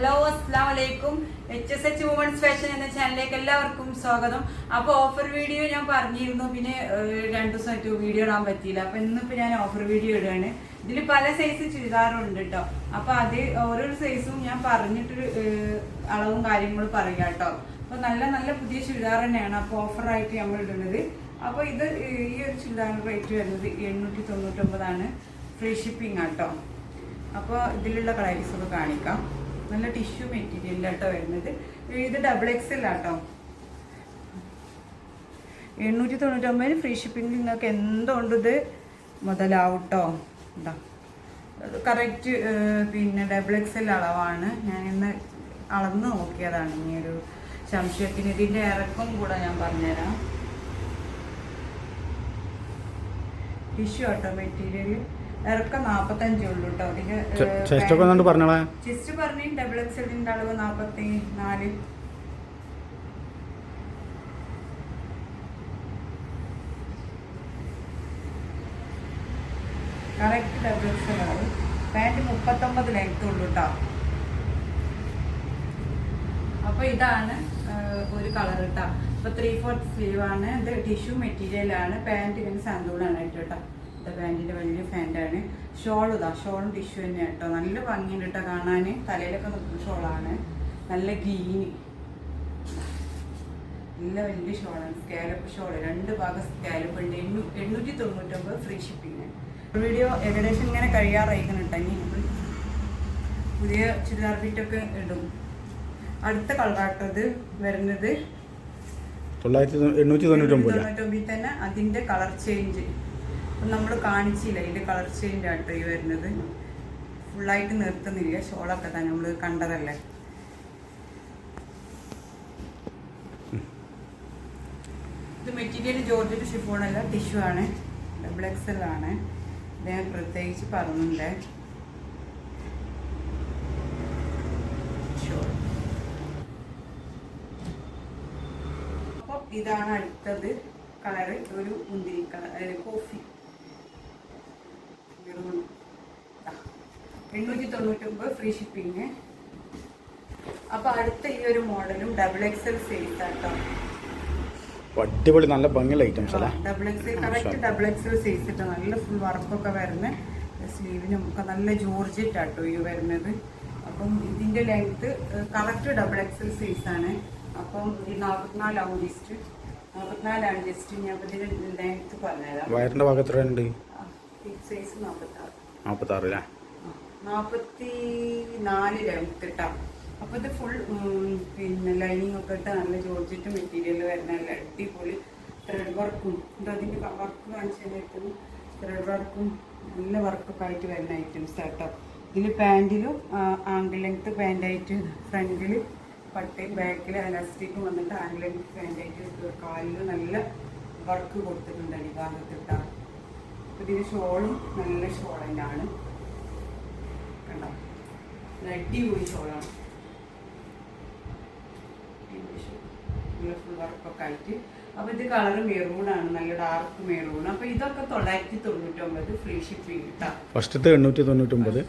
Hello അസ്സാം വലൈക്കും H S H women's fashion എന്ന ചാനലിലേക്ക് എല്ലാവർക്കും സ്വാഗതം. അപ്പോൾ ഓഫർ വീഡിയോ ഞാൻ പറഞ്ഞിരുന്നു. പിന്നെ രണ്ടു ദിവസമായിട്ട് വീഡിയോ ഇടാൻ പറ്റിയില്ല. അപ്പൊ ഇന്നിപ്പോ ഞാൻ ഓഫർ വീഡിയോ ഇടുകയാണ്. ഇതിൽ പല സൈസ് ചുരിദാറുണ്ട് കേട്ടോ അപ്പൊ അത് ഓരോ സൈസും ഞാൻ പറഞ്ഞിട്ട് അളവും കാര്യങ്ങളും പറയുക കേട്ടോ അപ്പൊ നല്ല നല്ല പുതിയ ചുരിദാർ തന്നെയാണ് അപ്പോൾ ഓഫറായിട്ട് നമ്മൾ ഇടുന്നത്. അപ്പോൾ ഇത് ഈ ഒരു ചുരിദാറിന് റേറ്റ് വരുന്നത് എണ്ണൂറ്റി തൊണ്ണൂറ്റൊമ്പതാണ് ഫ്രീ ഷിപ്പിംഗ് ആട്ടോ അപ്പോൾ ഇതിലുള്ള കളേഴ്സ് ഒക്കെ കാണിക്കാം. നല്ല ടിഷ്യൂ മെറ്റീരിയൽ ആട്ടോ വരുന്നത്. ഇത് ഡബിൾ എക്സ് എല്ലാം ആട്ടോ. എണ്ണൂറ്റി തൊണ്ണൂറ്റൊമ്പതിന് ഫ്രീ ഷിപ്പിംഗ് നിങ്ങൾക്ക് എന്തുകൊണ്ട് ഇത് മുതലാവും കേട്ടോ കറക്റ്റ് പിന്നെ ഡബിൾ എക്സ് എൽ അളവാണ്. ഞാൻ ഇന്ന് അളന്ന് നോക്കിയതാണ്. ഈ ഒരു സംശയത്തിന് ഇതിന്റെ ഇറക്കം കൂടെ ഞാൻ പറഞ്ഞുതരാം. ടിഷ്യൂ ആട്ടോ മെറ്റീരിയൽ ഇറക്കം നാപ്പത്തഞ്ചേ ഉള്ളൂ കേട്ടോ അതിന് ചെസ്റ്റ് ഒക്കെ ഒന്നുകൊണ്ട് പറഞ്ഞോളെ. ചെസ്റ്റ് പറഞ്ഞു ഡബിൾ എക്സ് എല്ലിന്റെ അളവ് നാപ്പത്തി നാല് കറക്റ്റ് ഡബിൾ എക്സ് എൽ അളവ്. പാന്റ് മുപ്പത്തൊമ്പത് ലെങ്ത് ഉള്ളൂ കേട്ടോ അപ്പൊ ഇതാണ് ഒരു കളർ കേട്ടോ അപ്പൊ ത്രീ ഫോർത്ത് സ്ലീവ് ആണ്. ഇത് ടിഷ്യൂ മെറ്റീരിയൽ ആണ്. പാന്റ് ഇങ്ങനെ സന്തൂളാണ് കേട്ടോ ഇത് ബാൻഡിന്റെ വലിയ ഫാന്റാണ്. ഷോൾ ഇതാ ഷോളും ടിഷ്യൂ തന്നെ കേട്ടോ. നല്ല ഭംഗിയുണ്ട് കേട്ടോ കാണാൻ. തലയിലൊക്കെ നിൽക്കുന്ന ഷോളാണ്. നല്ല ഗ്രീന് നല്ല വലിയ ഷോളാണ്. Scallop shawl. രണ്ട് ഭാഗം സ്കാലപ്പ് ഉണ്ട്. എണ്ണൂ എണ്ണൂറ്റി തൊണ്ണൂറ്റൊമ്പത് ഫ്രീ ഷിപ്പിങ് വീഡിയോ ഏകദേശം ഇങ്ങനെ കഴിയാറായിരിക്കണം കേട്ടോ. ഇനി പുതിയ ചുരിദാർ ബിറ്റൊക്കെ ഇടും. അടുത്ത കളറാട്ടത് വരുന്നത്. തൊള്ളായിരത്തി എണ്ണൂറ്റി തൊണ്ണൂറ്റൊമ്പത് തൊണ്ണൂറ്റൊമ്പതിൽ തന്നെ അതിന്റെ കളർ ചേഞ്ച്. നമ്മൾ കാണിച്ചില്ല ഇതിന്റെ കളർ ചേഞ്ച് ആട്ടോ ഈ വരുന്നത്. ഫുള്ളായിട്ട് നിർത്തുന്നില്ല ഷോളൊക്കെ തന്നെ നമ്മൾ കണ്ടതല്ലേ? ഇത് മെറ്റീരിയൽ ജോർജറ്റ് ഷിഫോൺ അല്ല ടിഷ്യൂ ആണ്. ഡബിൾ എക്സൽ ആണ്. ഞാൻ പ്രത്യേകിച്ച് അപ്പോൾ ഇതാണ് അടുത്തത് കളറ് ഒരു മുന്തിരി കളർ കോഫി മെറൂൺ എണ്ണൂറ്റി തൊണ്ണൂറ്റൊമ്പത് ഫ്രീ ഷിപ്പിങ് അപ്പൊ അടുത്ത ഈ ഒരു മോഡലും ഡബിൾ എക്സ് എൽ സൈസ് ആട്ടോ. അടിപൊളി നല്ല ഭംഗിയുള്ള ഐറ്റംസ് അല്ലേ? Double XL correct double X L size ആട്ടോ നല്ല ഫുൾ വർക്കൊക്കെ വരുന്ന സ്ലീവിനും ഒക്കെ നല്ല ജോർജറ്റ് ആട്ടോ ഈ വരുന്നത്. അപ്പം ഇതിന്റെ length correct double X L size ആണ്. അപ്പം ഈ നാൽപ്പത്തിനാലാവും ലിസ്റ്റ് നാൽപ്പത്തിനാലാണ് ലിസ്റ്റ് ഞാൻ ഇതിന്റെ ലെങ്ത് പറഞ്ഞുതരാം. വയറിന്റെ ഭാഗത്ത് സൈസ് നാൽപ്പത്താറ് നാൽപ്പത്തി ആറ് അല്ലേ? നാൽപ്പത്തി നാല് ലെങ്ത് അപ്പോൾ അപ്പൊ ഇത് ഫുൾ പിന്നെ ലൈനിങ് ഒക്കെ ഇട്ട് നല്ല ജോർജറ്റ് മെറ്റീരിയൽ വരുന്ന നല്ല അടിപൊളി ത്രെഡ് വർക്കും ഇത് അതിന്റെ വർക്ക് കാണിച്ചു ത്രെഡ് വർക്കും നല്ല വർക്കൊക്കെ ആയിട്ട് വരുന്ന ഐറ്റംസ് കേട്ടോ ഇതിൽ പാന്റിലും ആംഗിൾ ലെങ്ത്ത് പാന്റായിട്ട് ഫ്രണ്ടിൽ പട്ടയും ബാക്കിൽ അലാസ്റ്റിക്കും വന്നിട്ട് ആംഗിൾ ലെങ്ത്ത് പാന്റായിട്ട് കാലിൽ നല്ല വർക്ക് കൊടുത്തിട്ടുണ്ട് അടിഭാഗത്തിട്ടാണ് ഭാഗത്തിട്ടാ ഇതിന് ഷോളും നല്ല ഷോൾ തന്നെയാണ് കണ്ടോ? ലൈറ്റി അടിപൊളി ഷോളാണ് ഫുൾ വർക്കൊക്കെ ആയിട്ട്. അപ്പൊ ഇത് കളർ മെറൂൺ ആണ് നല്ല ഡാർക്ക് മെറൂൺ. അപ്പൊ ഇതൊക്കെ തൊള്ളായിരത്തി തൊണ്ണൂറ്റൊമ്പത് ഫ്രീ ഷിപ്പിംഗ് കിട്ടാം ഫസ്റ്റത്തെ എണ്ണൂറ്റി തൊണ്ണൂറ്റൊമ്പത്.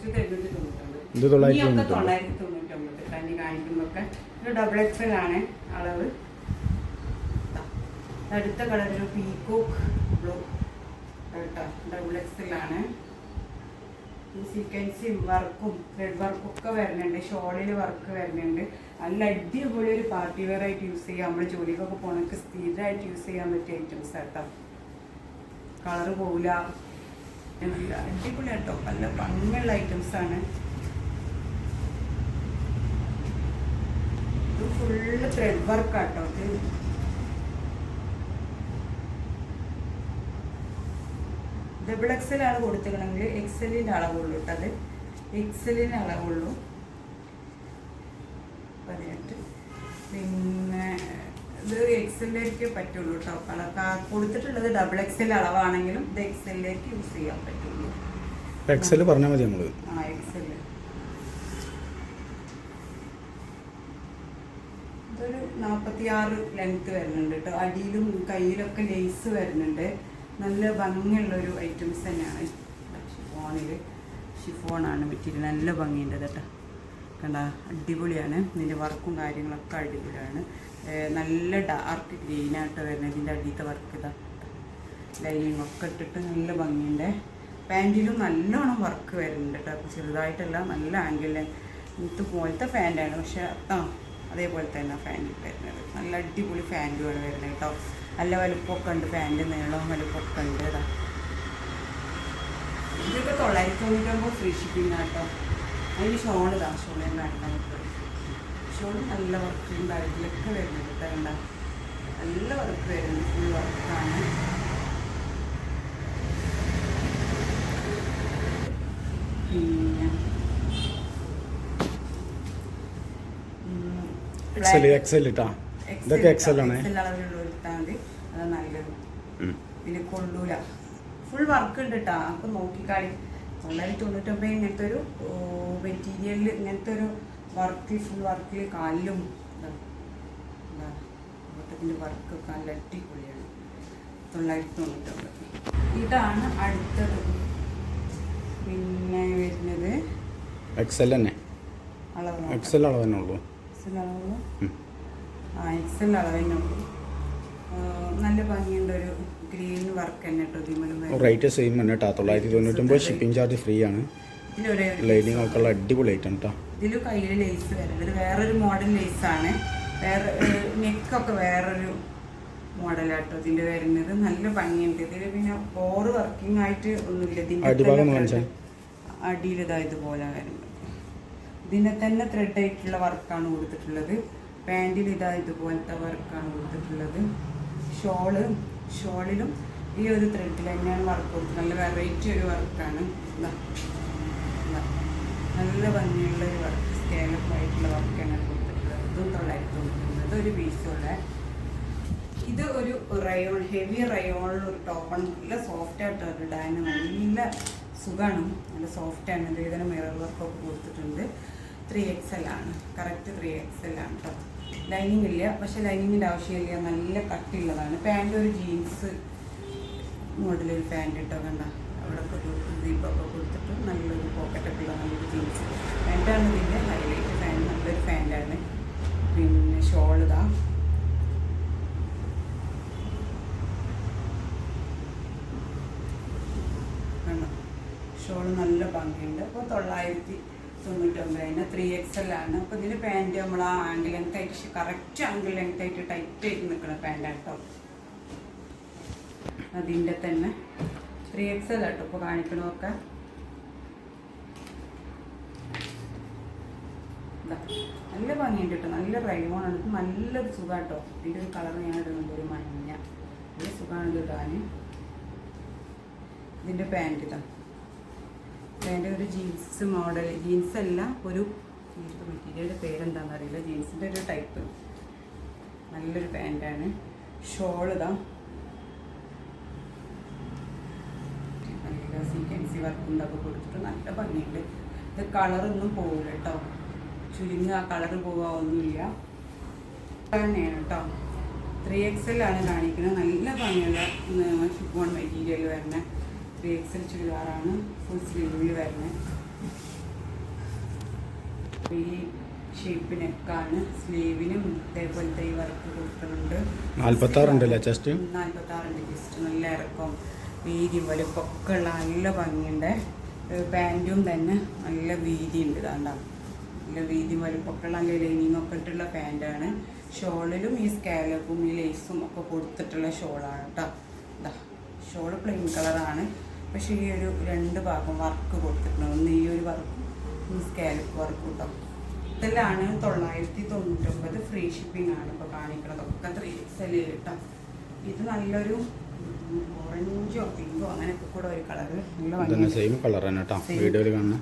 ഇത് തൊള്ളായിരത്തി തൊണ്ണൂറ്റൊമ്പത്. ഒമ്പത് കാണിക്കുന്നൊക്കെ ഇത് ഡബിൾ എക്സൽ ആണ് അളവ്. അടുത്ത കളർ ഒരു പീകോക്ക് ബ്ലൂ കേട്ടോ ഡബിൾ എക്സൽ ആണ് ഈ സീക്വൻസും വർക്കും ത്രെഡ് വർക്കും ഒക്കെ വരുന്നുണ്ട്. ഷോളിൽ വർക്ക് വരുന്നുണ്ട്. നല്ല അടിപൊളി ഒരു പാർട്ടി വെയർ ആയിട്ട് യൂസ് ചെയ്യാം. നമ്മൾ ജോലിക്കൊക്കെ പോകണമെങ്കിൽ സ്ഥിരമായിട്ട് യൂസ് ചെയ്യാൻ പറ്റിയ ഐറ്റംസ് കേട്ടോ കളറ് പോവില്ല അടിപൊളി കേട്ടോ നല്ല ഭംഗിയുള്ള ഐറ്റംസ് ആണ്. ഇത് ഫുള്ള് ത്രെഡ് വർക്ക് ആട്ടോ. ഇത് ഡബിൾ എക്സൽ ആണ് കൊടുത്തിട്ടുണ്ടെങ്കിൽ എക്സലിന്റെ അളവുള്ളൂ അത്. എക്സലിന്റെ അളവുള്ളൂ. പതിനെട്ട്. പിന്നെ ഇത് എക്സലിലേക്ക് പറ്റുള്ളൂ കേട്ടോ. കൊടുത്തിട്ടുള്ളത് ഡബിൾ എക്സൽ അളവാണെങ്കിലും ഇത് എക്സലിലേക്ക് യൂസ് ചെയ്യാൻ പറ്റുള്ളൂ. എക്സൽ പറഞ്ഞാൽ മതി നമ്മൾ ആ എക്സൽ ഇതൊരു നാൽപ്പത്തിയാറ് ലെങ്ത് വരുന്നുണ്ട് കേട്ടോ. അടിയിലും കയ്യിലൊക്കെ ലേസ് വരുന്നുണ്ട്. നല്ല ഭംഗിയുള്ള ഒരു ഐറ്റംസ് തന്നെയാണ്. ഷിഫോണിൽ ഷിഫോണാണ് മെറ്റീരിയൽ നല്ല ഭംഗിയുണ്ട് കേട്ടോ. കണ്ട അടിപൊളിയാണ്. ഇതിന്റെ വർക്കും കാര്യങ്ങളൊക്കെ അടിപൊളിയാണ്. നല്ല ഡാർക്ക് ഗ്രീനായിട്ട് വരുന്നത്. ഇതിന്റെ അടിയത്തെ വർക്ക് ഇതാ. ലൈനിങ് ഒക്കെ ഇട്ടിട്ട് നല്ല ഭംഗിയുണ്ട്. പാന്റിലും നല്ലോണം വർക്ക് വരുന്നുണ്ട് കേട്ടോ. ചെറുതായിട്ടല്ല നല്ല ആംഗിൾ ഇത് പോലത്തെ ഫാന്റാണ് പക്ഷേ ആ അതേപോലെ തന്നെ ഫാന്റ് വരുന്നത്. നല്ല അടിപൊളി ഫാന്റുമാണ് വരുന്നത് കേട്ടോ. നല്ല വലുപ്പമൊക്കെ ഉണ്ട് പാന്റ് നീളവും വലുപ്പമൊക്കെ ഉണ്ട് ഇതാ ഇതൊക്കെ തൊള്ളായിരത്തി തൊണ്ണൂറ്റൊമ്പത് ഫ്രീ ഷിപ്പിംഗ് കേട്ടോ അതിന് ഷോൾ ഇതാ ഷോൾ വേണ്ട ഷോൾ നല്ല വർക്ക് കാര്യത്തിലൊക്കെ വരുന്നുണ്ട് തരണ്ട നല്ല വർക്ക് വരുന്നു ഫുൾ വർക്കാണ് പിന്നെ എക്സൽ എക്സൽ ഇട്ടാ ഇതൊക്കെ എക്സൽ ആണ്. എക്സൽ അളവിലുള്ള എടുത്താൽ മതി അത് നല്ലത്. പിന്നെ കൊള്ളൂല. ഫുൾ വർക്ക് ഉണ്ട് കേട്ടോ അപ്പം നോക്കിക്കാളി. തൊള്ളായിരത്തി തൊണ്ണൂറ്റൊമ്പത് ഇങ്ങനത്തെ ഒരു മെറ്റീരിയലിൽ ഇങ്ങനത്തെ ഒരു വർക്ക് ഫുൾ വർക്കിൽ കാലിലും വർക്ക് വർക്കൊക്കെ നല്ല അടിപൊളിയാണ്. തൊള്ളായിരത്തി തൊണ്ണൂറ്റൊമ്പത്. ഇതാണ് അടുത്തത്. പിന്നെ വരുന്നത് എക്സൽ തന്നെ. അളവ് എക്സൽ അളവ് തന്നെ ഉള്ളൂ. എക്സൽ അളവ്? ആ എക്സൽ അളവിനുള്ളൂ നല്ല ഭംഗിയുണ്ട് ഒരു ഗ്രീൻ വർക്ക് തന്നെ കേട്ടോ ഇതിമലും റേറ്റ് സെയിം തന്നെ കേട്ടോ തൊള്ളായിരത്തി തൊണ്ണൂറ്റൊമ്പത് ഷിപ്പിംഗ് ചാർജ് ഫ്രീ ആണ്. ലൈനിങ് ഒക്കെ ഉള്ള അടിപൊളി ഐറ്റം കേട്ടോ ഇതിൽ കയ്യിൽ ലേസ് വരുന്നത് ഇത് വേറൊരു മോഡൽ ലേസാണ് വേറെ നെക്കൊക്കെ വേറൊരു മോഡലാട്ടോ ഇതിന്റെ വരുന്നത്. നല്ല ഭംഗിയുണ്ട്. ഇതിൽ പിന്നെ ബോർ വർക്കിംഗ് ആയിട്ട് ഒന്നുമില്ല. ഇതിന്റെ അടിഭാഗം തന്നെ കാണിച്ചേ. thread- അടിയിൽ ഇതാ ഇതുപോലെ വരുന്നത്. ഇതിനെ തന്നെ ത്രെഡ് ആയിട്ടുള്ള വർക്കാണ് കൊടുത്തിട്ടുള്ളത്. പാന്റിൽ ഇതാ ഇതുപോലത്തെ വർക്കാണ് കൊടുത്തിട്ടുള്ളത്. ഷോൾ ഷോളിലും ഈ ഒരു ത്രെഡിൽ തന്നെയാണ് വർക്ക് കൊടുത്തത് നല്ല വെറൈറ്റി ഒരു വർക്കാണ്. നല്ല ഭംഗിയുള്ള ഒരു വർക്ക് സ്കേലപ്പ് ആയിട്ടുള്ള വർക്കാണ് കൊടുത്തിട്ടുള്ളത്. ഇതും തൊള്ളായിരത്തി തൊണ്ണൂറ്റൊമ്പത് ഒരു പീസുള്ള ഇത് ഒരു റയോൺ ഹെവി റയോണിൽ ഒരു ടോപ്പാണ് നല്ല സോഫ്റ്റ് ആയിട്ട് ഇടാൻ നല്ല സുഖമാണ് നല്ല സോഫ്റ്റ് ആണ്. ഇതിന് മിറർ വർക്കൊക്കെ കൊടുത്തിട്ടുണ്ട്. ത്രീ എക്സ് എൽ ആണ്. കറക്റ്റ് ത്രീ എക്സ് എൽ ആണ് കേട്ടോ ലൈനിങ് ഇല്ല പക്ഷെ ലൈനിങ്ങിന്റെ ആവശ്യമില്ല. നല്ല കട്ടിയുള്ളതാണ്. പാന്റ് ഒരു ജീൻസ് മോഡലൊരു പാന്റ് ഇട്ടോ കണ്ട. അവിടെ ഒരു ദീപമൊക്കെ കൊടുത്തിട്ട് നല്ലൊരു പോക്കറ്റൊക്കെ ഉള്ള നല്ലൊരു ജീൻസ്. പാന്റാണ് ഇതിന്റെ ഹൈലൈറ്റ് പാന്റ് നല്ലൊരു പാന്റാണ് പിന്നെ ഷോൾ ഇതാ. ഷോൾ നല്ല ഭംഗിയുണ്ട്. അപ്പോൾ തൊള്ളായിരത്തി തൊണ്ണൂറ്റൊമ്പതിന് ത്രീ എക്സ് എൽ ആണ്. അപ്പോൾ ഇതിന് പാന്റ് നമ്മൾ ആ ആംഗിൾ ലെങ്ത് ആയിട്ട് കറക്റ്റ് ആംഗിൾ ലെങ്ത് ആയിട്ട് ടൈറ്റ് ആയിട്ട് നിൽക്കുന്ന പാന്റാണ് കേട്ടോ അതിന്റെ തന്നെ ത്രീ എക്സ് എൽ ആട്ടോ ഇപ്പോൾ കാണിക്കണമൊക്കെ. നല്ല ഭംഗിയുണ്ട് കേട്ടോ നല്ല റൈമോണാണ് ഇത് നല്ലൊരു കേട്ടോ ഇതിന്റെ ഒരു കളർ ഞാൻ ഇടുന്നുണ്ട്. ഒരു മഞ്ഞ. നല്ല സുഖമാണ് ഇത് ഇടാൻ ഇതിന്റെ പാന്റ് ഇതാ. പാന്റ് ഒരു ജീൻസ് മോഡൽ ജീൻസ് അല്ല ഒരു മെറ്റീരിയലിന്റെ പേരെന്താണെന്ന് അറിയില്ല. ജീൻസിന്റെ ഒരു ടൈപ്പ്. നല്ലൊരു പാന്റാണ് ഷോൾ ഇതാ. നല്ല സീക്വൻസി വർക്കും ഇതൊക്കെ കൊടുത്തിട്ട് നല്ല ഭംഗിയുണ്ട്. ഇത് കളറൊന്നും പോകില്ല കേട്ടോ ചുരുങ്ങുക കളറ് പോവുക ഒന്നുമില്ല. തന്നെയാണ് കേട്ടോ ത്രീ എക്സ് എൽ ആണ് കാണിക്കുന്നത് നല്ല ഭംഗിയുള്ള ഷിഫോൺ മെറ്റീരിയൽ വരുന്ന ത്രീ എക്സൽ ചുരിദാറാണ് ഫുൾ സ്ലീവിൽ വരുന്നത്. ഈ ഷേപ്പ് നെക്കാണ് സ്ലീവിനും ഇതേപോലത്തെ ഈ വർക്ക് കൊടുക്കുന്നുണ്ട് നാല്പത്താറുണ്ട് ചെസ്റ്റ് ആറിന്റെ ജസ്റ്റ് നല്ല ഇറക്കം വീതി വലുപ്പമൊക്കെ ഉള്ള നല്ല ഭംഗിയുണ്ട്. പാന്റും തന്നെ നല്ല വീതി ഉണ്ട് ഇതാണ്ട നല്ല വീതി വലുപ്പമൊക്കെ ഉള്ള നല്ല ലൈനിങ് ഒക്കെ ഇട്ടുള്ള പാന്റാണ് ഷോളിലും ഈ സ്കാലപ്പും ഈ ലേസും ഒക്കെ കൊടുത്തിട്ടുള്ള ഷോളാണ് കേട്ടോ ഇതാ ഷോൾ പ്ലെയിൻ കളറാണ് പക്ഷേ ഈ ഒരു രണ്ട് ഭാഗം വർക്ക് കൊടുത്തിട്ടുണ്ട്. ഒന്ന് ഈ ഒരു വർക്കും ഈ സ്കാലപ്പ് വർക്ക് കേട്ടോ ഇതിലാണ് തൊള്ളായിരത്തി തൊണ്ണൂറ്റൊമ്പത് ഫ്രീ ഷിപ്പിംഗ് ആണ് ഇപ്പോൾ കാണിക്കുന്നത് ഒക്കെ ത്രീ എക്സ് കേട്ടോ ഇത് നല്ലൊരു ഓറഞ്ചോ പിങ്കോ അങ്ങനെയൊക്കെ കൂടെ ഒരു കളറ് നല്ല ഇതന്നെ ഭംഗിയുണ്ട് സെയിം കളർ തന്നെ കേട്ടോ. വീഡിയോയിൽ കാണുന്ന.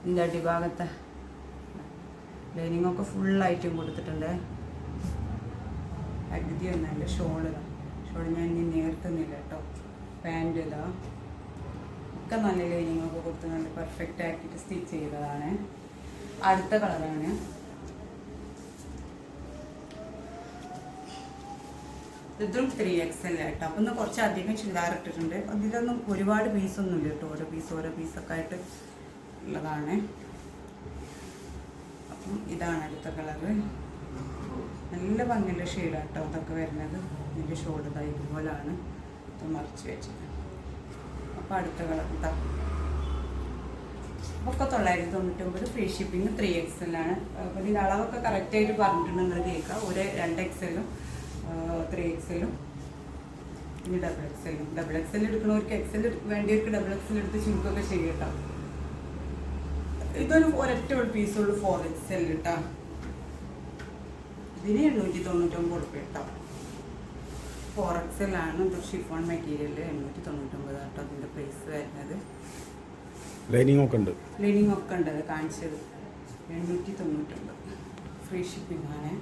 ഇതിന്റെ അടിഭാഗത്തെ ലൈനിങ് ഒക്കെ ഐറ്റം കൊടുത്തിട്ടുണ്ട്. അഗതി ഒന്നല്ല ഷോൾ. ഷോൾ ഞാൻ ഇനി നേർത്തുന്നില്ല കേട്ടോ പാന്റ് ഇതാ. ഒക്കെ നല്ല ലൈനിങ് ഒക്കെ നല്ല പെർഫെക്റ്റ് ആക്കിയിട്ട് സ്റ്റിച്ച് ചെയ്തതാണ്. അടുത്ത കളറാണ് ഇതും ത്രീ എക്സ് എൽ കേട്ടോ? അപ്പം ഇന്ന് കുറച്ച് അധികം ചുരിദാർ ഇട്ടിട്ടുണ്ട്. അതിലൊന്നും ഒരുപാട് പീസൊന്നും ഇല്ല കേട്ടോ. ഓരോ പീസ് ഓരോ പീസൊക്കെ ആയിട്ട് ഉള്ളതാണ്. അപ്പം ഇതാണ് അടുത്ത കളറ് നല്ല ഭംഗിയുള്ള ഷെയ്ഡാട്ടോ അതൊക്കെ വരുന്നത്. ഇതിന്റെ ഷോൾഡർ ഇതാ ഇതുപോലാണ് ഇത് മറിച്ച് വെച്ചത്. അപ്പോൾ അടുത്ത കളർ ഇതാ ഒക്കെ തൊള്ളായിരത്തി തൊണ്ണൂറ്റൊമ്പത് ഫ്രീ ഷിപ്പിംഗ് ത്രീ എക്സലാണ് അപ്പോൾ ഇതിന്റെ അളവൊക്കെ കറക്റ്റായിട്ട് പറഞ്ഞിട്ടുണ്ട് നിങ്ങൾ കേൾക്കുക ഒരു രണ്ട് എക്സലും ത്രീ എക്സലും ഇനി ഡബിൾ എക്സലും ഡബിൾ എക്സൽ എടുക്കണവർക്ക് എക്സൽ വേണ്ടിയവർക്ക് ഡബിൾ എക്സൽ എടുത്ത് ചുരുക്കൊക്കെ ചെയ്യും കേട്ടോ. ഇതൊരു ഒരൊറ്റ ഒരു പീസുള്ളൂ ഫോർ എക്സൽ കേട്ടോ ഇതിന് എണ്ണൂറ്റി തൊണ്ണൂറ്റൊമ്പത് ഉറുപ്പ്യ കേട്ടോ ഫോർ എക്സലാണ് ഇത് ഷിഫോൺ മെറ്റീരിയൽ എണ്ണൂറ്റി തൊണ്ണൂറ്റൊമ്പത് കേട്ടോ അതിന്റെ പ്രൈസ് വരുന്നത്. ലൈനിങ് ഒക്കെ ഉണ്ട്. ലൈനിങ് ഒക്കെ ഉണ്ട് അത് കാണിച്ചത്. എണ്ണൂറ്റി തൊണ്ണൂറ്റൊമ്പത് ഫ്രീ ഷിപ്പിംഗ് ആണ്.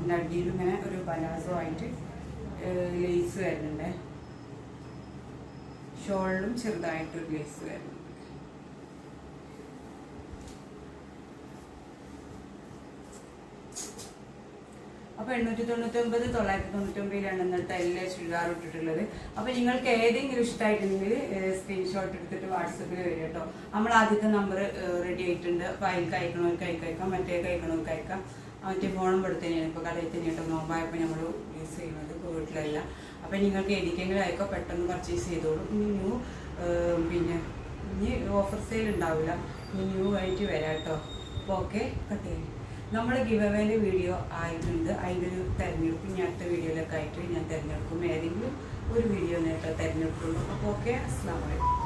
എന്റെ അടിയിൽ ഇങ്ങനെ ഒരു പലാസോ ആയിട്ട് ലേസ് വരുന്നുണ്ട്. ഷോളിലും ചെറുതായിട്ടൊരു ലേസ് വരുന്നുണ്ട്. അപ്പോൾ എണ്ണൂറ്റി തൊണ്ണൂറ്റൊമ്പത് തൊള്ളായിരത്തി തൊണ്ണൂറ്റൊമ്പതിലാണ് ഇന്നത്തെ എല്ലാ ചുരിദാർ ഇട്ടിട്ടുള്ളത്. അപ്പോൾ നിങ്ങൾക്ക് ഏതെങ്കിലും ഇഷ്ടമായിട്ടുണ്ടെങ്കിൽ സ്ക്രീൻഷോട്ട് എടുത്തിട്ട് വാട്സപ്പിൽ വരും കേട്ടോ നമ്മൾ ആദ്യത്തെ നമ്പർ റെഡി ആയിട്ടുണ്ട്. അപ്പോൾ അതിൽ കഴിക്കണവർക്ക് അയക്കാം മറ്റേ കഴിക്കണവർക്ക് അയക്കാം. മറ്റേ ഫോണും ഇവിടെ തന്നെയാണ്. ഇപ്പോൾ കടയിൽ തന്നെ കേട്ടോ നോമ്പായപ്പോൾ നമ്മൾ യൂസ് ചെയ്യുന്നത്. വീട്ടിലല്ല. അപ്പോൾ നിങ്ങൾക്ക് ഏതിക്കെങ്കിലും അയക്കോ. പെട്ടെന്ന് പർച്ചേസ് ചെയ്തോളൂ. ഇനി ന്യൂ പിന്നെ ഇനി ഓഫർ സെയിൽ ഉണ്ടാവില്ല. ഇനി ന്യൂ ആയിട്ട് വരാം കേട്ടോ അപ്പോൾ ഓക്കെ കട്ട് ചെയ്യാം. നമ്മൾ ഗിവ് അവേന്റെ വീഡിയോ ആയിട്ടുണ്ട്. അതിന്റെ ഒരു തിരഞ്ഞെടുപ്പ് ഇനി അടുത്ത വീഡിയോയിലൊക്കെ ആയിട്ട് ഞാൻ തിരഞ്ഞെടുക്കും. ഏതെങ്കിലും ഒരു വീഡിയോ നേരത്തെ തിരഞ്ഞെടുക്കുള്ളൂ. അപ്പോൾ ഓക്കെ അസ്സാം വലൈക്കും